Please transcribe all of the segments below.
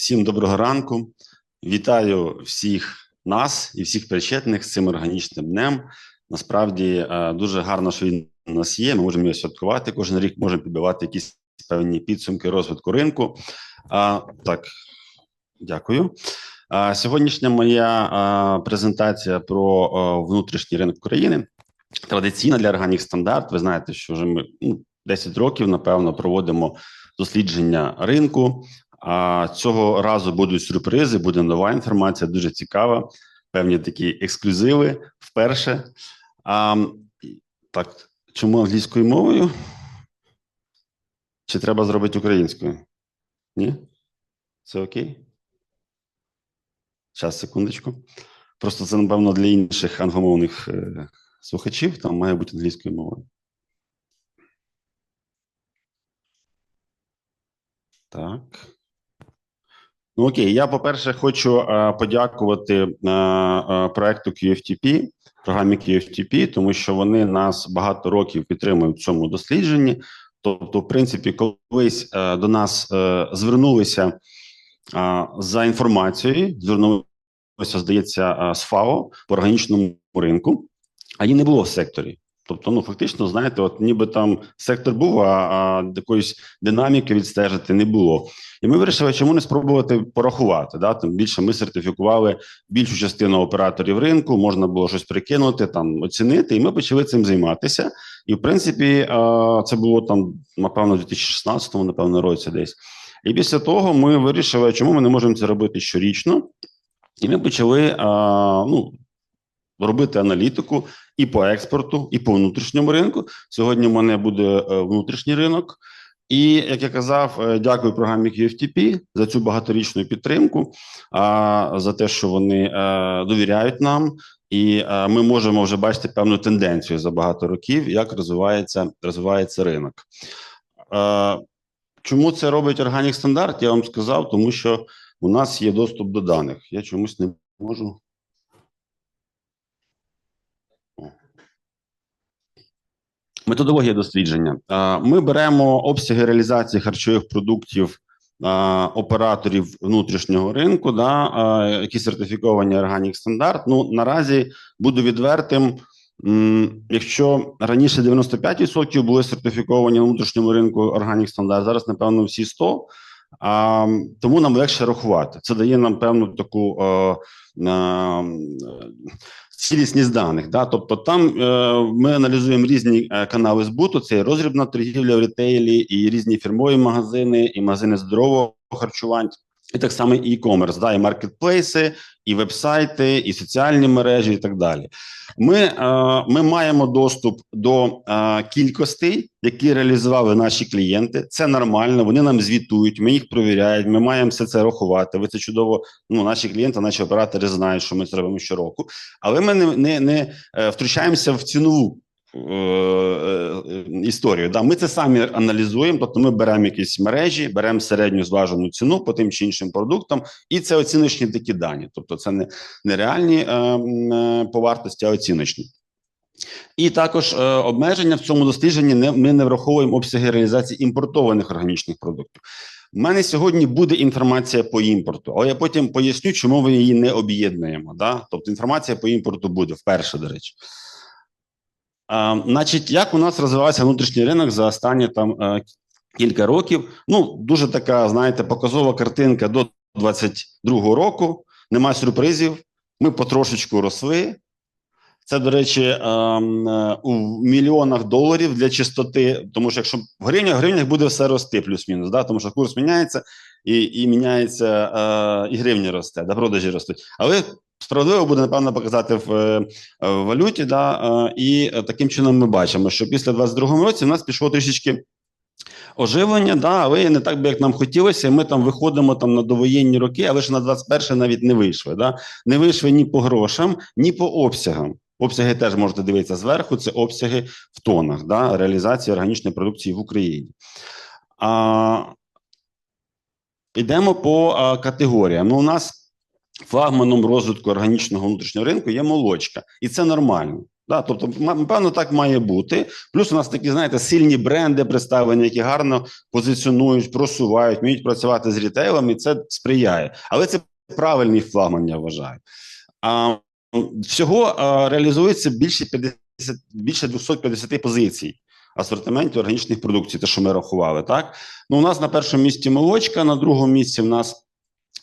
Всім доброго ранку. Вітаю всіх нас і всіх причетних з цим органічним днем. Насправді е, дуже гарно, що він у нас є. Ми можемо його святкувати. Кожен рік можемо підбивати якісь певні підсумки розвитку ринку. А, Так, дякую. А, Сьогоднішня моя а, презентація про а, внутрішній ринок України традиційна для органік стандарт. Ви знаєте, що вже ми ну, 10 років, напевно, проводимо дослідження ринку. А цього разу будуть сюрпризи, буде нова інформація, дуже цікава. Певні такі ексклюзиви вперше. А, Так, чому англійською мовою? Чи треба зробити українською? Ні? Це окей? Зараз, секундочку. Просто це, напевно, для інших англомовних е, слухачів, там має бути англійською мовою. Так. Ну, окей, я, по-перше, хочу е, подякувати е, е, проекту QFTP, програмі QFTP, тому що вони нас багато років підтримують в цьому дослідженні. Тобто, в принципі, колись е, до нас е, звернулися е, за інформацією, звернулися, здається, з ФАО по органічному ринку, а її не було в секторі. Тобто, ну фактично, знаєте, от ніби там сектор був, а, а якоїсь динаміки відстежити не було. І ми вирішили, чому не спробувати порахувати. Да? Тим більше ми сертифікували більшу частину операторів ринку, можна було щось прикинути, там оцінити, і ми почали цим займатися. І в принципі, це було там, напевно, в 2016-му, напевно, році десь. І після того ми вирішили, чому ми не можемо це робити щорічно, і ми почали ну, робити аналітику і по експорту, і по внутрішньому ринку. Сьогодні в мене буде е, внутрішній ринок. І як я казав, е, дякую програмі QFTP за цю багаторічну підтримку, а за те, що вони е, довіряють нам, і ми можемо вже бачити певну тенденцію за багато років, як розвивається розвивається ринок. Чому це робить органік стандарт? Я вам сказав, тому що у нас є доступ до даних. Я чомусь не можу. Методологія дослідження. Ми беремо обсяги реалізації харчових продуктів операторів внутрішнього ринку, да, які сертифіковані органік стандарт. Ну наразі буду відвертим. Якщо раніше 95% були сертифіковані на внутрішньому ринку органік стандарт, зараз напевно всі 100%. А, Тому нам легше рахувати. Це дає нам певну таку е, е, цілісність даних. Да? Тобто, там е, ми аналізуємо різні е, канали збуту: це і розрібна торгівля в ретейлі, і різні фірмові магазини, і магазини здорового харчування. І так само і e-commerce, да, і маркетплейси, і вебсайти, і соціальні мережі, і так далі. Ми е, ми маємо доступ до е, кількостей, які реалізували наші клієнти. Це нормально. Вони нам звітують, ми їх провіряють. Ми маємо все це рахувати. Ви це чудово. Ну, наші клієнти, наші оператори знають, що ми це робимо щороку, але ми не не, не е, втручаємося в цінову історію. Да, Ми це самі аналізуємо, тобто ми беремо якісь мережі, беремо середню зважену ціну по тим чи іншим продуктам, і це оціночні такі дані. Тобто, це не, не реальні е, е, по вартості, а оціночні. І також е, обмеження в цьому дослідженні не ми не враховуємо обсяги реалізації імпортованих органічних продуктів. У мене сьогодні буде інформація по імпорту, але я потім поясню, чому ми її не об'єднуємо. Да? Тобто інформація по імпорту буде вперше, до речі. А, Значить, як у нас розвивався внутрішній ринок за останні там е, кілька років? Ну, дуже така, знаєте, показова картинка до 22-го року. Нема сюрпризів. Ми потрошечку росли. Це, до речі, е, у мільйонах доларів для чистоти, тому що якщо в гривнях, в гривнях буде все рости, плюс-мінус, да? тому що курс міняється і і міняється, е, і гривня росте, да, продажі ростуть. Але Справедливо буде напевно показати в, е, в валюті, да, е, і таким чином ми бачимо, що після 22 році в нас пішло трішечки оживлення, да, але не так би як нам хотілося. Ми там виходимо там на довоєнні роки, але ж на 21 навіть не вийшли. Да? Не вийшли ні по грошам, ні по обсягам. Обсяги теж можете дивитися зверху. Це обсяги в тонах, да, реалізації органічної продукції в Україні. А, Йдемо по а, категоріям. Ну, у нас Флагманом розвитку органічного внутрішнього ринку є молочка, і це нормально. Да? Тобто, напевно, так має бути. Плюс у нас такі, знаєте, сильні бренди представлені, які гарно позиціонують, просувають, вміють працювати з рітейлом, і це сприяє. Але це правильний флагман, я вважаю. А, всього а, реалізується більше 50, більше 250 позицій асортименті органічних продукцій, те, що ми рахували. Так? Ну, у нас на першому місці молочка, на другому місці в нас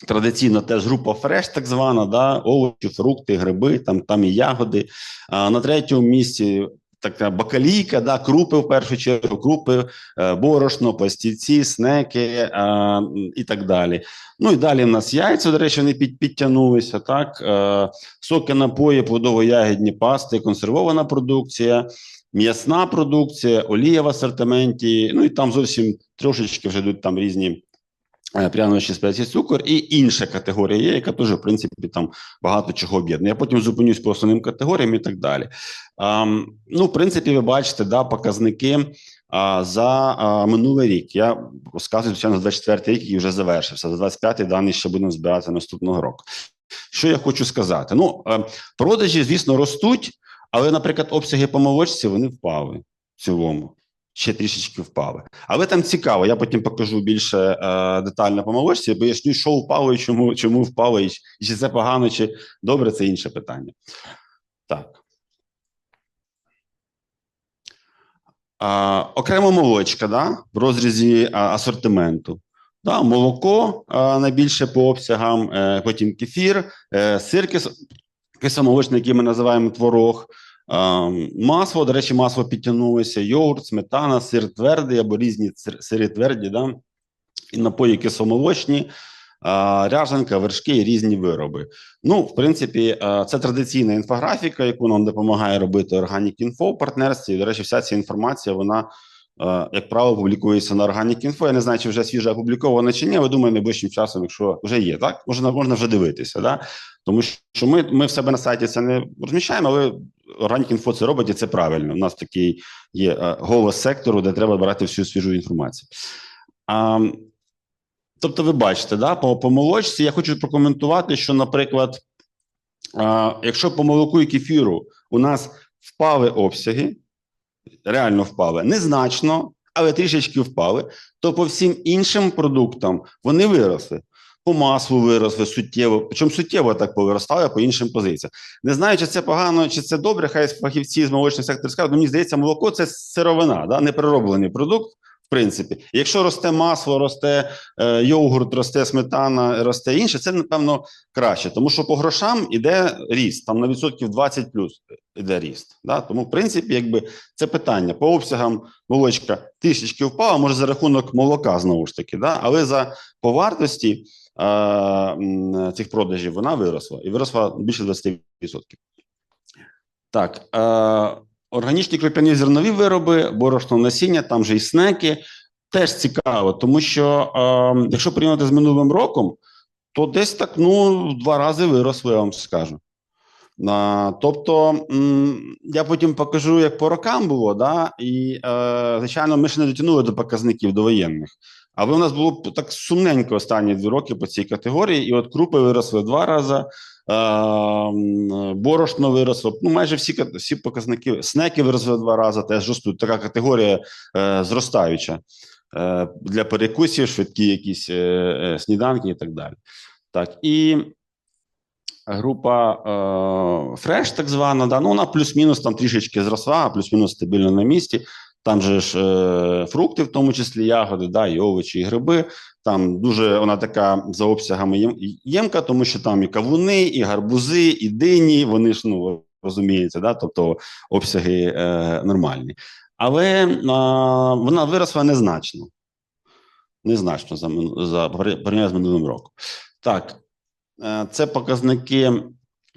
традиційно теж група фреш, так звана, да? овочі, фрукти, гриби, там, там і ягоди. А на третьому місці така бакалійка, да? крупи в першу чергу, крупи, е, борошно, пластівці, снеки е, м, і так далі. Ну і далі в нас яйця, до речі, вони під, підтягнулися. Так? Е, соки, напої, плодово-ягідні пасти, консервована продукція. М'ясна продукція, олія в асортименті, ну і там зовсім трошечки вже йдуть там різні е, прянощі, спеції, цукор, і інша категорія є, яка теж, в принципі, там багато чого об'єднує. Я потім зупинюсь по основним категоріям і так далі. Ам, ну, в принципі, ви бачите, да, показники а, за а, минулий рік. Я розказую, звичайно, за 24 рік, який вже завершився. За 25-й дані ще будемо збирати наступного року. Що я хочу сказати? Ну, е, продажі, звісно, ростуть. Але, наприклад, обсяги по молочці вони впали в цілому. Ще трішечки впали. Але там цікаво, я потім покажу більше е, детально по молочці, поясню, що впало і чому, чому впало, і, чи це погано, чи добре, це інше питання. Так. А, окремо молочка, да, в розрізі а, асортименту. Да, молоко а, найбільше по обсягам, е, потім кефір, е, сир кис- який ми називаємо творог. А, Масло, до речі, масло підтягнулося, йогурт, сметана, сир твердий або різні сир- сири тверді, да? і напої кисломолочні, ряжанка, вершки і різні вироби. Ну, в принципі, це традиційна інфографіка, яку нам допомагає робити Organic Info в партнерстві. До речі, вся ця інформація, вона, як правило, публікується на Organic Info. Я не знаю, чи вже свіже опублікована чи ні, але думаю, найближчим часом, якщо вже є, так? Можна, можна вже дивитися, да? Тому що ми, ми в себе на сайті це не розміщаємо, але Info це робить і це правильно. У нас такий є е, голос сектору, де треба брати всю свіжу інформацію. А, тобто, ви бачите, да, по, по молочці я хочу прокоментувати, що, наприклад, а, якщо по молоку і кефіру у нас впали обсяги, реально впали, незначно, але трішечки впали, то по всім іншим продуктам вони виросли. По маслу виросли суттєво, причому суттєво так повиростали по іншим позиціям. Не знаю, чи це погано, чи це добре. Хай фахівці з молочного сектору скажуть. Ну, мені здається, молоко це сировина, да? неперероблений продукт. В принципі, якщо росте масло, росте е, йогурт, росте сметана, росте інше, це напевно краще, тому що по грошам іде ріст, там на відсотків 20 плюс іде ріст. Да? Тому, в принципі, якби це питання по обсягам молочка трішечки впала, може за рахунок молока знову ж таки, да? але за по вартості е, цих продажів вона виросла і виросла більше 20%. Так, е, органічні круп'яні зернові вироби, борошно насіння, там же і снеки. Теж цікаво, тому що е, якщо порівняти з минулим роком, то десь так ну в два рази виросли, я вам скажу. А, тобто, м, я потім покажу, як по рокам було, да, і, е, звичайно, ми ще не дотягнули до показників довоєнних. Але у нас було так сумненько останні два роки по цій категорії, і от крупи виросли два рази, е, борошно виросло. Ну, майже всі, всі показники. Снеки виросли два рази, теж ростуть. Така категорія е, зростаюча е, для перекусів, швидкі якісь е, сніданки і так далі. Так, і група е, Фреш, так звана, да, ну вона плюс-мінус там трішечки зросла, плюс-мінус стабільно на місці. Там же ж е, фрукти, в тому числі ягоди, да, і овочі, і гриби. Там дуже вона така за обсягами єм- ємка, тому що там і кавуни, і гарбузи, і дині. Вони ж ну розумієте, да, тобто обсяги е, нормальні. Але е, вона виросла незначно. Незначно за, за порівняння з минулим роком. Так, е, це показники.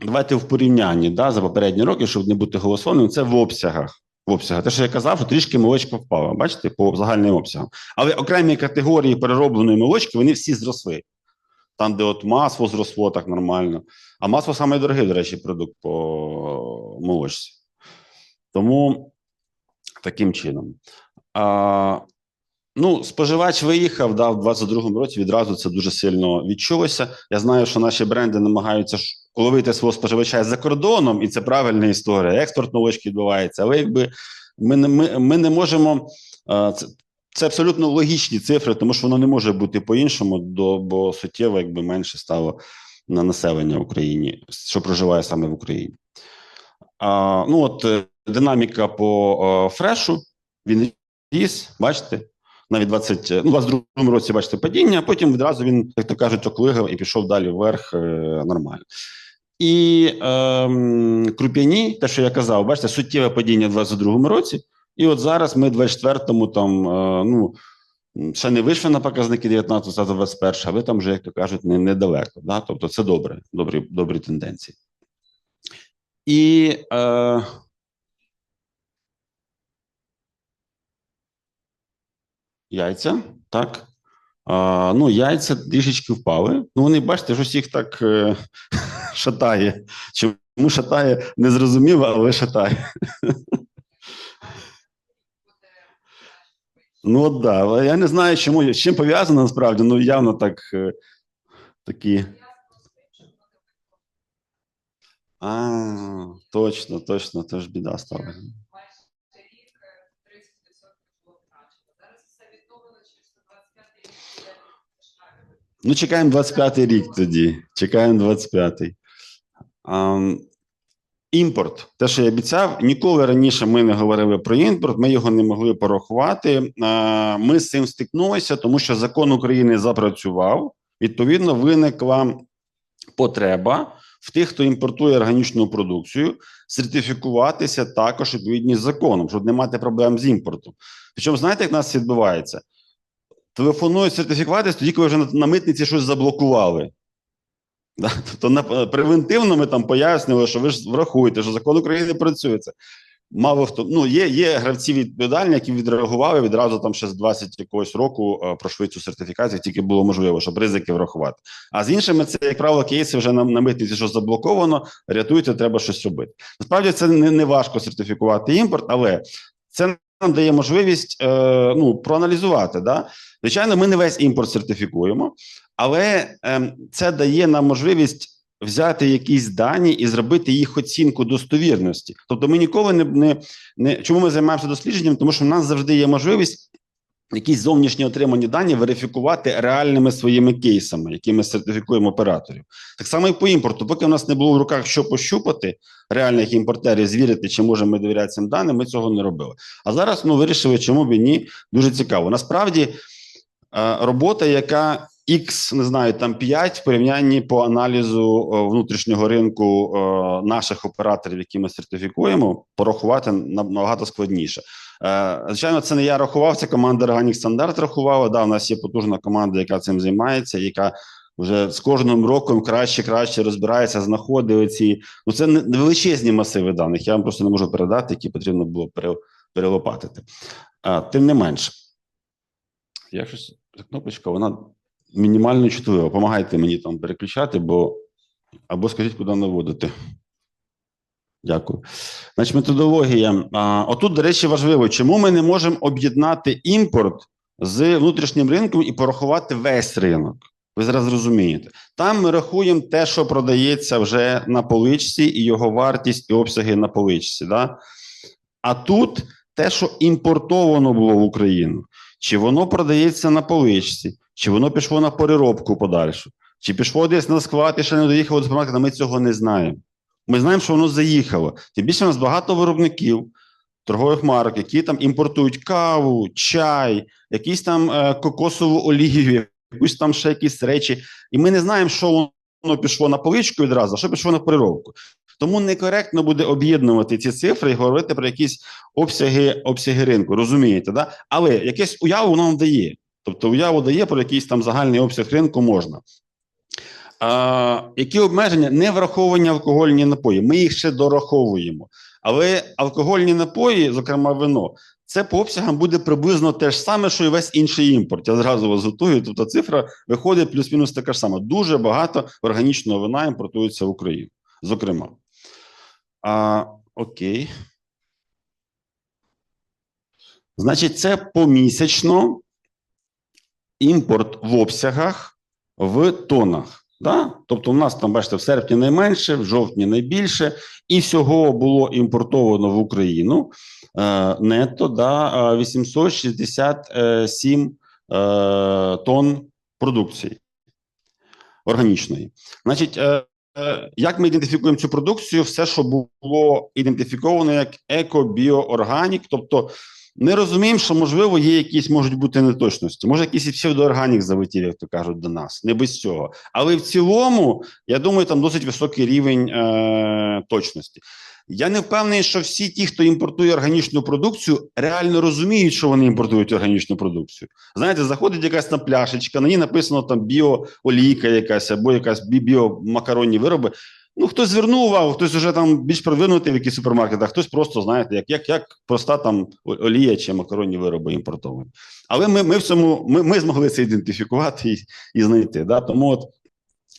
Давайте в порівнянні да, за попередні роки, щоб не бути голословним, це в обсягах. Обсягах. Те, що я казав, що трішки молочка впала, бачите, по загальним обсягам. Але окремі категорії переробленої молочки, вони всі зросли. Там, де от масло зросло так нормально. А масло саме до речі, продукт по молочці. Тому таким чином. А, ну, споживач виїхав да, в 22-му році. Відразу це дуже сильно відчулося. Я знаю, що наші бренди намагаються ловити свого споживача за кордоном, і це правильна історія. Експорт молочки відбувається. Але якби ми не ми, ми не можемо. е, Це, це абсолютно логічні цифри, тому що воно не може бути по-іншому, до, бо суттєво якби менше стало на населення в Україні, що проживає саме в Україні. А, ну от е, динаміка по е, фрешу, він ріс, бачите, навіть 20, е, ну, 22 році, бачите, падіння, а потім відразу він, як то кажуть, оклигав і пішов далі вверх е, нормально. І ем, круп'яні, те, що я казав, бачите, суттєве падіння в 22-му році. І от зараз ми в 24-му там, е, ну, ще не вийшли на показники 19 та 21, а ви там вже, як то кажуть, не, недалеко. Да? Тобто це добре, добрі, добрі тенденції. І е, яйця, так. А, ну, яйця трішечки впали. Ну, вони, бачите, щось їх так е, шатає. Чому шатає, не зрозуміло, але шатає. Ну, от да. але Я не знаю, чому, з чим пов'язано насправді, ну явно так е, такі. А, точно, точно, то ж біда стала. Ну, чекаємо 25-й рік тоді. Чекаємо 25-й. Імпорт. Те, що я обіцяв, ніколи раніше ми не говорили про імпорт, ми його не могли порахувати. Ми з цим стикнулися, тому що закон України запрацював. Відповідно, виникла потреба в тих, хто імпортує органічну продукцію, сертифікуватися також відповідні законом, щоб не мати проблем з імпортом. Причому, знаєте, як нас відбувається? Телефонують сертифікуватись тоді, коли вже на, на митниці щось заблокували. Да? Тобто на, превентивно ми там пояснювали, що ви ж врахуєте, що закон України працює. Це мало хто. Ну, є, є гравці відповідальні, які відреагували відразу там ще з 20 якогось року е, пройшли цю сертифікацію, тільки було можливо, щоб ризики врахувати. А з іншими, це, як правило, кейси вже на, на митниці, що заблоковано, рятуйте, треба щось робити. Насправді це не, не важко сертифікувати імпорт, але це нам дає можливість е, ну, проаналізувати. Да? Звичайно, ми не весь імпорт сертифікуємо, але е, це дає нам можливість взяти якісь дані і зробити їх оцінку достовірності. Тобто, ми ніколи не, не, не чому ми займаємося дослідженням, тому що в нас завжди є можливість. Якісь зовнішні отримані дані верифікувати реальними своїми кейсами, які ми сертифікуємо операторів. Так само і по імпорту. Поки в нас не було в руках що пощупати реальних імпортерів, звірити, чи можемо ми довіряти цим даним, ми цього не робили. А зараз ну вирішили, чому б і ні, дуже цікаво. Насправді е, робота, яка X, не знаю, там 5 в порівнянні по аналізу е, внутрішнього ринку е, наших операторів, які ми сертифікуємо, порахувати набагато складніше. Е, Звичайно, це не я рахував, це команда Organic Standard рахувала. Да, у нас є потужна команда, яка цим займається, яка вже з кожним роком краще краще розбирається, знаходить ці. Ну це величезні масиви даних. Я вам просто не можу передати, які потрібно було пере, перелопатити. Тим не менш, я щось кнопочка, вона мінімально чутлива. Помагайте мені там переключати, бо або скажіть, куди наводити. Дякую. Значить, методологія. А, Отут, до речі, важливо, чому ми не можемо об'єднати імпорт з внутрішнім ринком і порахувати весь ринок. Ви зараз зрозумієте. Там ми рахуємо те, що продається вже на поличці, і його вартість і обсяги на поличці. Да? А тут те, що імпортовано було в Україну, чи воно продається на поличці, чи воно пішло на переробку подальшу, чи пішло десь на склад і ще не доїхало до супермаркета, ми цього не знаємо. Ми знаємо, що воно заїхало. Тим більше у нас багато виробників торгових марок, які там імпортують каву, чай, якісь там е, кокосову олію, якусь там ще якісь речі. І ми не знаємо, що воно пішло на поличку відразу, а що пішло на переробку. Тому некоректно буде об'єднувати ці цифри і говорити про якісь обсяги обсяги ринку. Розумієте, да? Але якесь уяву нам дає. Тобто, уяву дає про якийсь там загальний обсяг ринку можна. А, Які обмеження не враховані алкогольні напої? Ми їх ще дораховуємо. Але алкогольні напої, зокрема вино, це по обсягам буде приблизно те ж саме, що і весь інший імпорт. Я зразу вас готую. Тобто цифра виходить плюс-мінус така ж сама. Дуже багато органічного вина імпортується в Україну. Зокрема. А, Окей. Значить, це помісячно імпорт в обсягах в тонах. Да? Тобто, у нас там, бачите, в серпні найменше, в жовтні найбільше, і всього було імпортовано в Україну е, нетто да, е, 867 е, тонн продукції органічної. Значить, е, е, як ми ідентифікуємо цю продукцію? Все, що було ідентифіковано як еко-біоорганік, тобто не розуміємо, що можливо є якісь можуть бути неточності. Може, якийсь і псевдоорганік залетів, як то кажуть, до нас, не без цього. Але в цілому, я думаю, там досить високий рівень е, точності. Я не впевнений, що всі ті, хто імпортує органічну продукцію, реально розуміють, що вони імпортують органічну продукцію. Знаєте, заходить якась на пляшечка, на ній написано там біоолійка якась або якась бі- біомакаронні вироби. Ну, хтось звернув увагу, хтось вже там більш продвинутий в якийсь супермаркетах, хтось просто, знаєте, як, як, як проста там олія чи макаронні вироби імпортовані. Але ми, ми в цьому ми, ми змогли це ідентифікувати і, і знайти. Да? Тому от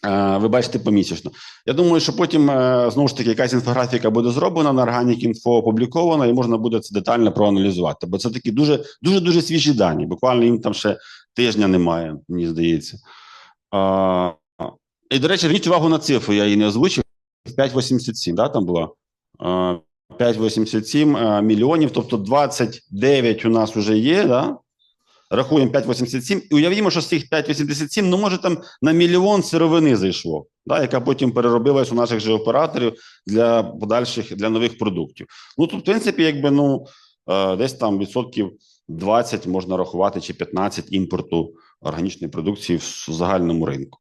е, ви бачите помісячно. Я думаю, що потім е, знову ж таки якась інфографіка буде зроблена на Organic Info опублікована, і можна буде це детально проаналізувати. Бо це такі дуже дуже дуже свіжі дані. Буквально їм там ще тижня немає, мені здається. А, і, до речі, зверніть увагу на цифру, я її не озвучив. 5,87, да, там була? 5,87 мільйонів, тобто 29 у нас вже є, да? Рахуємо 5,87 і уявімо, що з цих 5,87, ну може там на мільйон сировини зайшло, да, яка потім переробилась у наших же операторів для подальших для нових продуктів. Ну тут, в принципі, якби ну е, десь там відсотків 20 можна рахувати чи 15 імпорту органічної продукції в загальному ринку.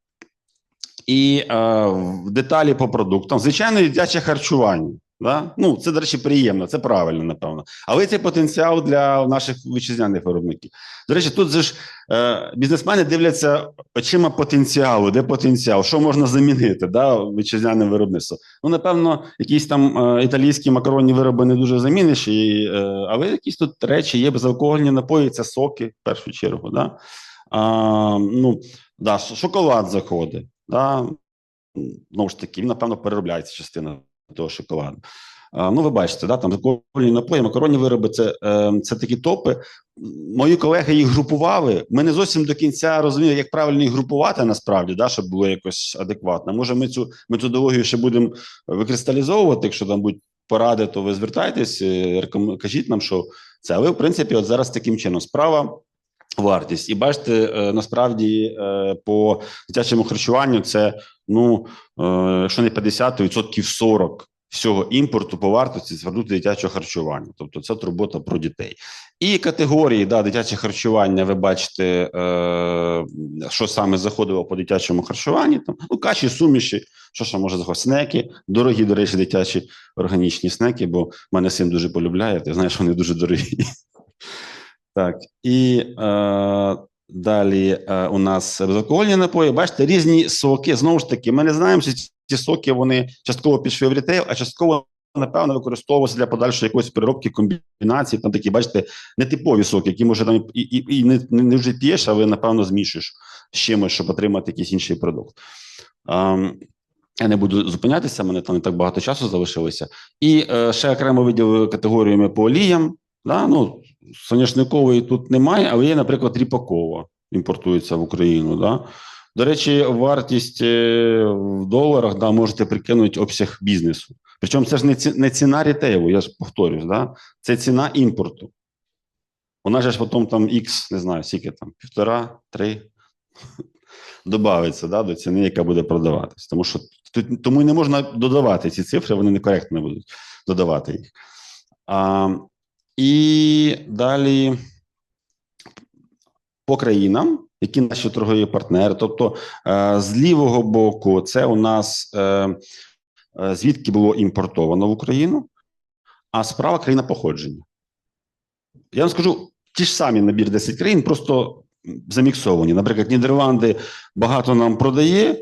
І е, деталі по продуктам, звичайно, дитяче харчування. Да? Ну, це, до речі, приємно, це правильно, напевно. Але це потенціал для наших вітчизняних виробників. До речі, тут же ж е, бізнесмени дивляться очима потенціалу, де потенціал, що можна замінити да, вітчизняне виробництво. Ну, напевно, якісь там е, італійські макаронні вироби не дуже заміниш, і, е, але якісь тут речі є безалкогольні напої, це соки в першу чергу. Да? А, ну, да, шоколад заходить. Да? Знову ж таки, він, напевно, переробляється частина того шоколаду. Ну, ви бачите, да, там алкогольні напої, макаронні вироби це, е, це такі топи. Мої колеги їх групували. Ми не зовсім до кінця розуміли, як правильно їх групувати насправді, да, щоб було якось адекватно. Може, ми цю методологію ще будемо викристалізовувати. Якщо там будуть поради, то ви звертайтесь, е, кажіть нам, що це. Але в принципі, от зараз таким чином справа. Вартість, і бачите, е, насправді е, по дитячому харчуванню це ну е, якщо не 50, то відсотків 40 всього імпорту по вартості звернути дитячого харчування. Тобто це турбота про дітей. І категорії да, дитяче харчування. Ви бачите, е, що саме заходило по дитячому харчуванні. Там ну каші, суміші, що ще може заходити? Снеки, дорогі, до речі, дитячі органічні снеки, бо мене син дуже полюбляє. Ти знаєш, вони дуже дорогі. Так, і е, далі е, у нас безалкогольні напої. Бачите, різні соки. Знову ж таки, ми не знаємо, чи ці соки вони частково пішли в рітейл, а частково, напевно, використовувалися для подальшої якоїсь переробки комбінації. Там такі, бачите, нетипові соки, які може там і, і, і не, не вже п'єш, але напевно змішуєш з чимось, щоб отримати якийсь інший продукт. Ем, я не буду зупинятися, мене там не так багато часу залишилося. І е, ще окремо виділили категоріями по оліям. Да? Ну, соняшникової тут немає, але є, наприклад, ріпакова імпортується в Україну. Да? До речі, вартість е, в доларах да, можете прикинути обсяг бізнесу. Причому це ж не, ці, не ціна рітейлу, я ж повторюсь, да? це ціна імпорту. Вона ж потім там X, не знаю, скільки там, півтора, три добавиться да, до ціни, яка буде продаватись. Тому що тому і не можна додавати ці цифри, вони некоректно будуть додавати їх. А, і далі по країнам, які наші торгові партнери. Тобто, е, з лівого боку, це у нас е, е, звідки було імпортовано в Україну, а справа країна походження. Я вам скажу ті ж самі набір 10 країн, просто заміксовані. Наприклад, Нідерланди багато нам продає,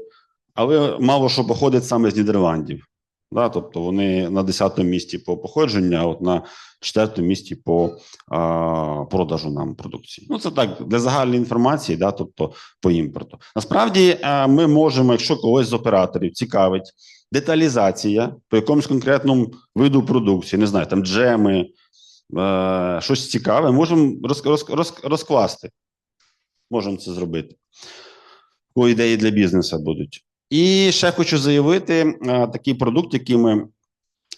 але мало що походить саме з Нідерландів. Да, тобто вони на 10-му місці по походженню, а от на 4-му місці по а, продажу нам продукції. Ну це так для загальної інформації, да, тобто по імпорту. Насправді а, ми можемо, якщо когось з операторів цікавить деталізація по якомусь конкретному виду продукції, не знаю, там джеми, е, щось цікаве, можемо роз, роз, роз, розкласти. Можемо це зробити. Бо ідеї для бізнесу будуть. І ще хочу заявити е, такий продукт, який ми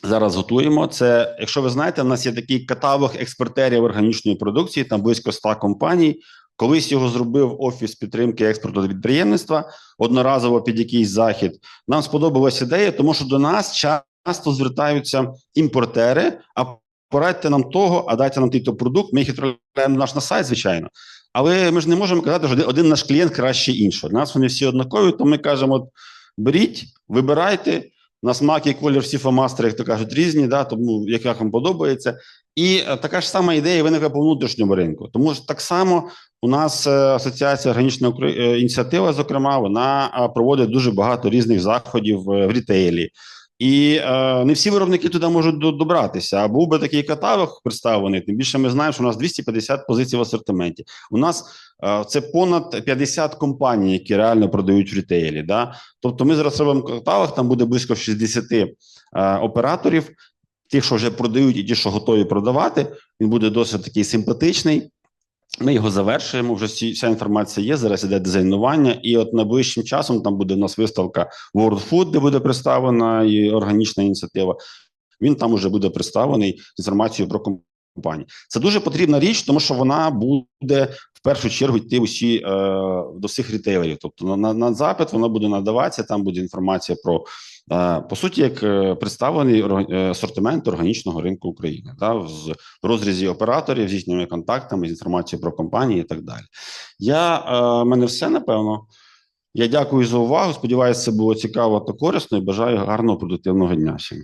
зараз готуємо. Це, якщо ви знаєте, у нас є такий каталог експортерів органічної продукції, там близько 100 компаній. Колись його зробив офіс підтримки експорту підприємництва одноразово під якийсь захід. Нам сподобалася ідея, тому що до нас часто звертаються імпортери. А порадьте нам того, а дайте нам той продукт. Ми їх відправляємо наш на сайт, звичайно. Але ми ж не можемо казати, що один- наш клієнт краще іншого. Нас вони всі однакові, то ми кажемо: от, беріть, вибирайте. На смак і колір всі фомастери, як то кажуть, різні, да, тому як, як вам подобається. І е, така ж сама ідея виникла по внутрішньому ринку. Тому ж так само у нас е, Асоціація органічна е, ініціатива, зокрема, вона проводить дуже багато різних заходів в рітейлі. І е, не всі виробники туди можуть до- добратися. А був би такий каталог представлений. Тим більше ми знаємо, що у нас 250 позицій в асортименті. У нас е, це понад 50 компаній, які реально продають в рітейлі. Да? Тобто, ми зараз робимо каталог, там буде близько 60 е, операторів, тих, що вже продають, і ті, що готові продавати. Він буде досить такий симпатичний. Ми його завершуємо. Вже всі, вся інформація є. Зараз іде дизайнування, і от найближчим часом там буде у нас виставка World Food, де буде представлена і органічна ініціатива. Він там уже буде представлений з інформацією про компанії. Це дуже потрібна річ, тому що вона буде в першу чергу йти усі е, до всіх рітейлерів. Тобто на, на, запит вона буде надаватися. Там буде інформація про е, по суті, як е, представлений е, асортимент органічного ринку України, да, в розрізі операторів з їхніми контактами, з інформацією про компанії і так далі. Я е, мене все напевно. Я дякую за увагу. Сподіваюся, це було цікаво та корисно і бажаю гарного продуктивного дня всім.